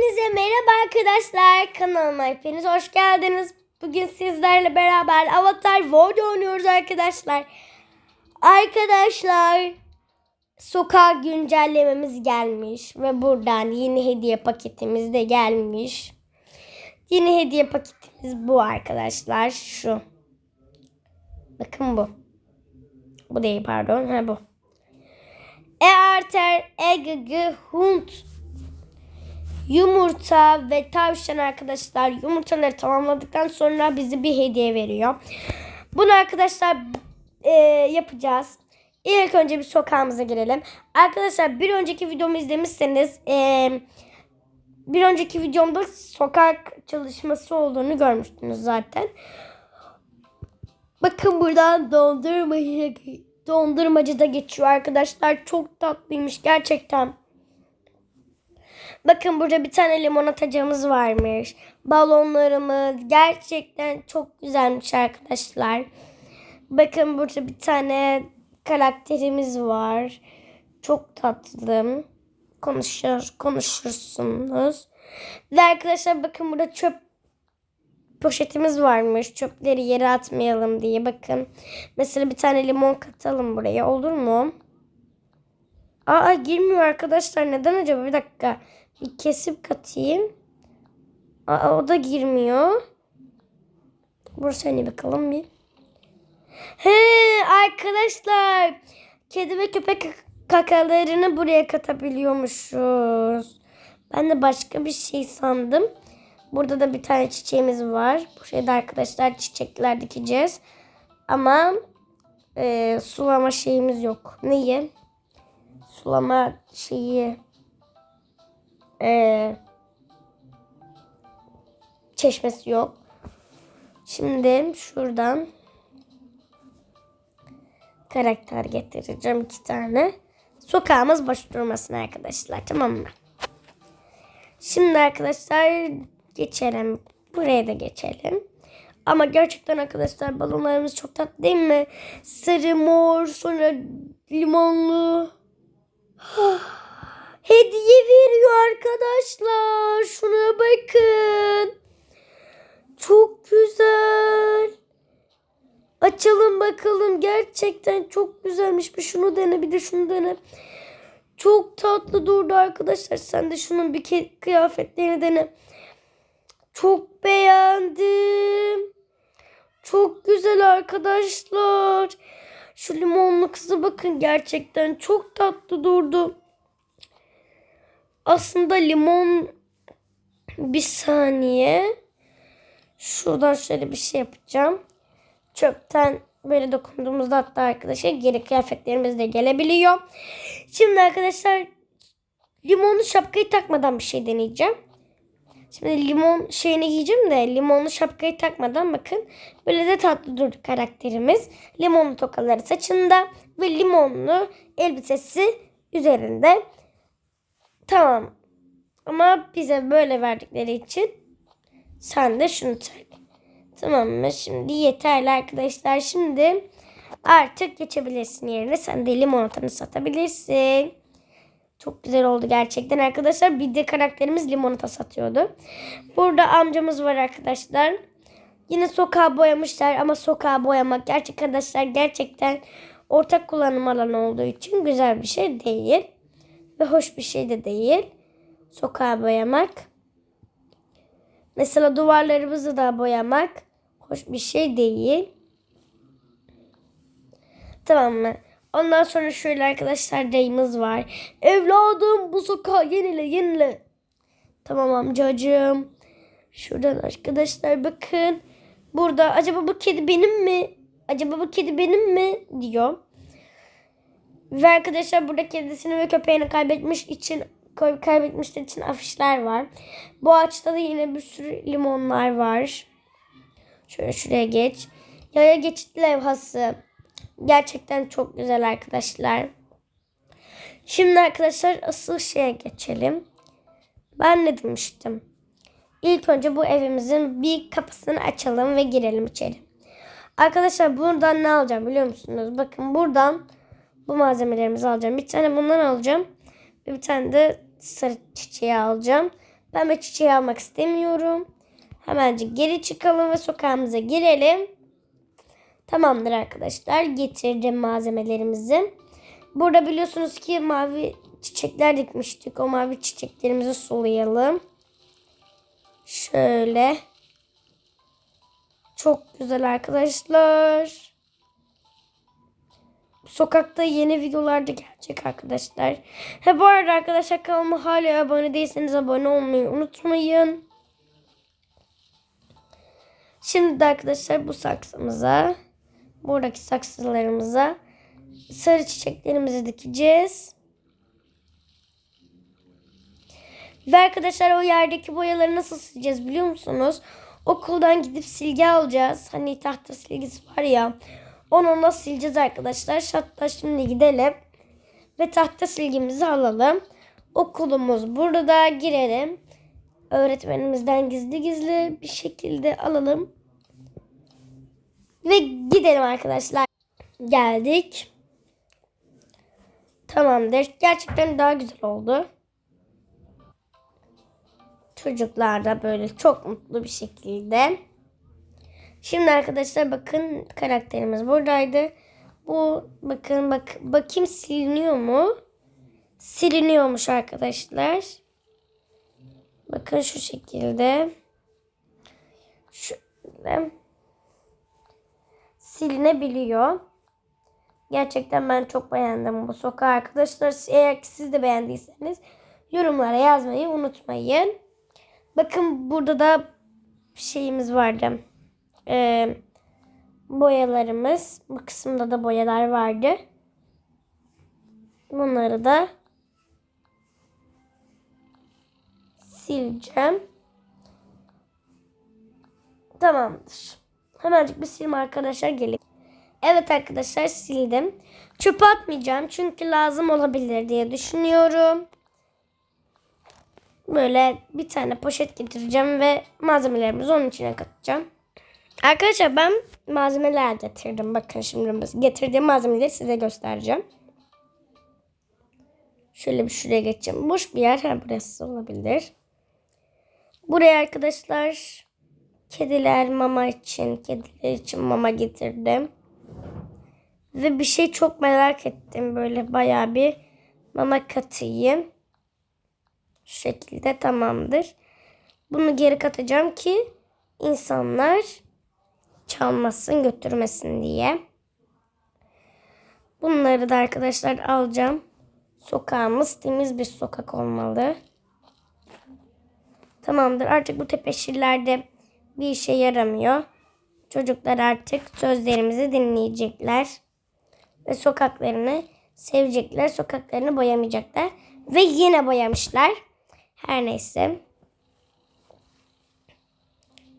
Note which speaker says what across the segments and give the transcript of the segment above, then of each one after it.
Speaker 1: Hepinize merhaba arkadaşlar. Kanalıma hepiniz hoş geldiniz. Bugün sizlerle beraber Avatar World oynuyoruz arkadaşlar. Arkadaşlar sokağa güncellememiz gelmiş ve buradan yeni hediye paketimiz de gelmiş. Yeni hediye paketimiz bu arkadaşlar. Şu. Bakın bu. Bu değil pardon. Ha bu. Earter Egg Hunt yumurta ve tavşan arkadaşlar yumurtaları tamamladıktan sonra bize bir hediye veriyor. Bunu arkadaşlar e, yapacağız. İlk önce bir sokağımıza girelim. Arkadaşlar bir önceki videomu izlemişseniz e, bir önceki videomda sokak çalışması olduğunu görmüştünüz zaten. Bakın buradan dondurmacı, dondurmacı da geçiyor arkadaşlar. Çok tatlıymış gerçekten. Bakın burada bir tane limonatacımız varmış. Balonlarımız gerçekten çok güzelmiş arkadaşlar. Bakın burada bir tane karakterimiz var. Çok tatlı. Konuşur, konuşursunuz. Ve arkadaşlar bakın burada çöp poşetimiz varmış. Çöpleri yere atmayalım diye. Bakın. Mesela bir tane limon katalım buraya. Olur mu? Aa girmiyor arkadaşlar. Neden acaba? Bir dakika. Kesip katayım. Aa o da girmiyor. Burası hani bakalım bir. He arkadaşlar. Kedi ve köpek kakalarını buraya katabiliyormuşuz. Ben de başka bir şey sandım. Burada da bir tane çiçeğimiz var. Buraya da arkadaşlar çiçekler dikeceğiz. Ama e, sulama şeyimiz yok. Neyi? Sulama şeyi e, çeşmesi yok. Şimdi şuradan karakter getireceğim iki tane. Sokağımız boş durmasın arkadaşlar tamam mı? Şimdi arkadaşlar geçelim. Buraya da geçelim. Ama gerçekten arkadaşlar balonlarımız çok tatlı değil mi? Sarı mor sonra limonlu. Arkadaşlar. Şuna bakın. Çok güzel. Açalım bakalım. Gerçekten çok güzelmiş. Bir şunu dene bir de şunu dene. Çok tatlı durdu arkadaşlar. Sen de şunun bir kıyafetlerini dene. Çok beğendim. Çok güzel arkadaşlar. Şu limonlu kızı bakın gerçekten çok tatlı durdu. Aslında limon bir saniye. Şuradan şöyle bir şey yapacağım. Çöpten böyle dokunduğumuzda hatta arkadaşlar geri kıyafetlerimiz de gelebiliyor. Şimdi arkadaşlar limonlu şapkayı takmadan bir şey deneyeceğim. Şimdi limon şeyini giyeceğim de limonlu şapkayı takmadan bakın. Böyle de tatlı durdu karakterimiz. Limonlu tokaları saçında ve limonlu elbisesi üzerinde. Tamam. Ama bize böyle verdikleri için sen de şunu tak. Tamam mı? Şimdi yeterli arkadaşlar. Şimdi artık geçebilirsin yerine. Sen de limonatanı satabilirsin. Çok güzel oldu gerçekten arkadaşlar. Bir de karakterimiz limonata satıyordu. Burada amcamız var arkadaşlar. Yine sokağı boyamışlar ama sokağı boyamak gerçek arkadaşlar gerçekten ortak kullanım alanı olduğu için güzel bir şey değil. Ve hoş bir şey de değil. Sokağı boyamak. Mesela duvarlarımızı da boyamak hoş bir şey değil. Tamam mı? Ondan sonra şöyle arkadaşlar dayımız var. Evladım bu sokağı yenile yenile. Tamam amcacığım. Şuradan arkadaşlar bakın. Burada acaba bu kedi benim mi? Acaba bu kedi benim mi? diyor. Ve arkadaşlar burada kedisini ve köpeğini kaybetmiş için kaybetmişler için afişler var. Bu ağaçta da yine bir sürü limonlar var. Şöyle şuraya geç. Yaya geçit levhası. Gerçekten çok güzel arkadaşlar. Şimdi arkadaşlar asıl şeye geçelim. Ben ne demiştim? İlk önce bu evimizin bir kapısını açalım ve girelim içeri. Arkadaşlar buradan ne alacağım biliyor musunuz? Bakın buradan bu malzemelerimizi alacağım. Bir tane bundan alacağım. Bir tane de sarı çiçeği alacağım. Pembe çiçeği almak istemiyorum. Hemencik geri çıkalım ve sokağımıza girelim. Tamamdır arkadaşlar. Getirdim malzemelerimizi. Burada biliyorsunuz ki mavi çiçekler dikmiştik. O mavi çiçeklerimizi sulayalım. Şöyle. Çok güzel arkadaşlar. Sokakta yeni videolar da gelecek arkadaşlar. Ha bu arada arkadaşlar kanalıma hala abone değilseniz abone olmayı unutmayın. Şimdi de arkadaşlar bu saksımıza, buradaki saksılarımıza sarı çiçeklerimizi dikeceğiz. Ve arkadaşlar o yerdeki boyaları nasıl sileceğiz biliyor musunuz? Okuldan gidip silgi alacağız. Hani tahta silgisi var ya. Onu nasıl sileceğiz arkadaşlar? Hatta şimdi gidelim. Ve tahta silgimizi alalım. Okulumuz burada girelim. Öğretmenimizden gizli gizli bir şekilde alalım. Ve gidelim arkadaşlar. Geldik. Tamamdır. Gerçekten daha güzel oldu. Çocuklar da böyle çok mutlu bir şekilde. Şimdi arkadaşlar bakın karakterimiz buradaydı. Bu bakın bak bakayım siliniyor mu? Siliniyormuş arkadaşlar. Bakın şu şekilde. Şöyle. Silinebiliyor. Gerçekten ben çok beğendim bu sokağı arkadaşlar. Eğer ki siz de beğendiyseniz yorumlara yazmayı unutmayın. Bakın burada da şeyimiz vardı. Ee, boyalarımız. Bu kısımda da boyalar vardı. Bunları da sileceğim. Tamamdır. Hemencik bir silme arkadaşlar gelin. Evet arkadaşlar sildim. Çöpe atmayacağım çünkü lazım olabilir diye düşünüyorum. Böyle bir tane poşet getireceğim ve malzemelerimizi onun içine katacağım. Arkadaşlar ben malzemeler getirdim. Bakın şimdi getirdiğim malzemeleri size göstereceğim. Şöyle bir şuraya geçeceğim. Boş bir yer. Ha, burası olabilir. Buraya arkadaşlar kediler mama için, kediler için mama getirdim. Ve bir şey çok merak ettim. Böyle bayağı bir mama katayım. Şu şekilde tamamdır. Bunu geri katacağım ki insanlar çalmasın götürmesin diye. Bunları da arkadaşlar alacağım. Sokağımız temiz bir sokak olmalı. Tamamdır. Artık bu tepeşirlerde bir işe yaramıyor. Çocuklar artık sözlerimizi dinleyecekler. Ve sokaklarını sevecekler. Sokaklarını boyamayacaklar. Ve yine boyamışlar. Her neyse.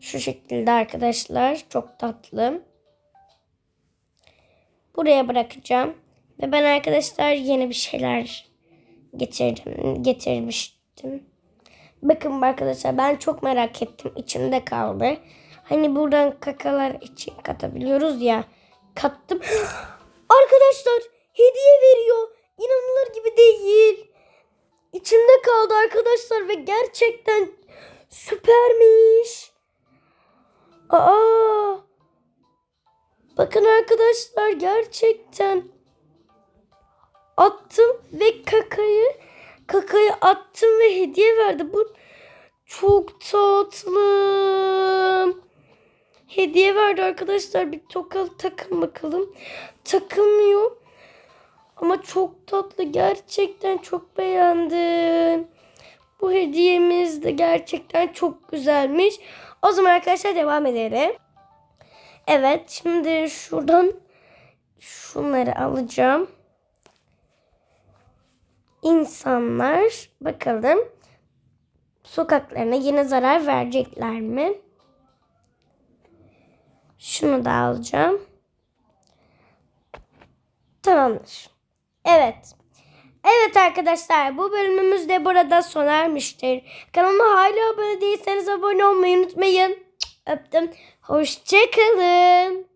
Speaker 1: Şu şekilde arkadaşlar. Çok tatlı. Buraya bırakacağım. Ve ben arkadaşlar yeni bir şeyler getirdim. Getirmiştim. Bakın arkadaşlar ben çok merak ettim. İçimde kaldı. Hani buradan kakalar için katabiliyoruz ya. Kattım. Arkadaşlar hediye veriyor. İnanılır gibi değil. İçimde kaldı arkadaşlar ve gerçekten süpermiş. Aa! Bakın arkadaşlar gerçekten attım ve kakayı kakayı attım ve hediye verdi. Bu çok tatlı. Hediye verdi arkadaşlar. Bir toka takın bakalım. Takılmıyor. Ama çok tatlı. Gerçekten çok beğendim. Bu hediyemiz de gerçekten çok güzelmiş. O zaman arkadaşlar devam edelim. Evet şimdi şuradan şunları alacağım. İnsanlar bakalım sokaklarına yine zarar verecekler mi? Şunu da alacağım. Tamamdır. Evet. Evet arkadaşlar bu bölümümüz de burada sona ermiştir. Kanalıma hala abone değilseniz abone olmayı unutmayın. Öptüm. Hoşçakalın.